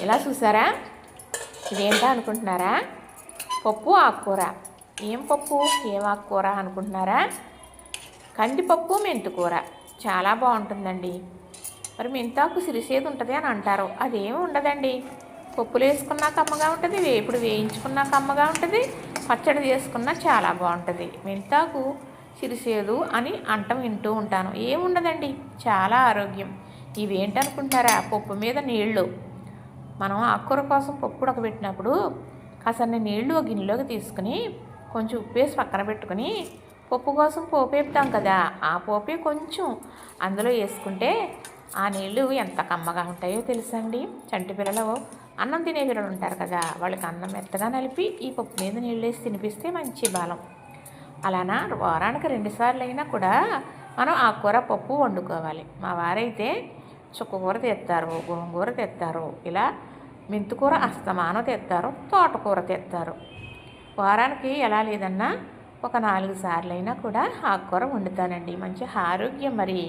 ఇలా చూసారా? ఇదేంటా అనుకుంటున్నారా? పప్పు ఆకుకూర. ఏం పప్పు? ఏం ఆకుకూర అనుకుంటున్నారా? కందిపప్పు మెంతుకూర. చాలా బాగుంటుందండి. మరి మెంతాకు సిరిసేది ఉంటుంది అని అంటారు. అదేమి ఉండదండి. పప్పులు వేసుకున్నాక కమ్మగా ఉంటుంది వేపుడు వేయించుకున్నాక కమ్మగా ఉంటుంది పచ్చడి చేసుకున్నా చాలా బాగుంటుంది. మెంతాకు సిరిసేదు అని అంటం వింటూ ఉంటాను. ఏముండదండి చాలా ఆరోగ్యం. ఇవేంటనుకుంటారా? పప్పు మీద నీళ్ళు మనం ఆకుకూర కోసం పప్పు ఉడకబెట్టినప్పుడు కాసన్ని నీళ్ళు ఒక గిన్నెలోకి తీసుకుని కొంచెం ఉప్పేసి పక్కన పెట్టుకుని పప్పు కోసం పోపు వేపుతాం కదా ఆ పోపే కొంచెం అందులో వేసుకుంటే ఆ నీళ్ళు ఎంత కమ్మగా ఉంటాయో తెలుసండి. చంటి పిల్లలు అన్నం తినే పిల్లలు ఉంటారు కదా వాళ్ళకి అన్నం మెత్తగా నలిపి ఈ పప్పు మీద నీళ్ళు వేసి తినిపిస్తే మంచి బలం. అలానా? వారానికి రెండుసార్లు అయినా కూడా మనం ఆ కూర పప్పు వండుకోవాలి. మా వారైతే చుక్కకూర తెస్తారు గోంగూర తెస్తారు ఇలా మెంతికూర అస్తమానం తెస్తారు తోటకూర తెస్తారు వారానికి ఎలా లేదన్నా ఒక నాలుగు సార్లు అయినా కూడా ఆకుకూర వండుతానండి. మంచి ఆరోగ్యం మరి.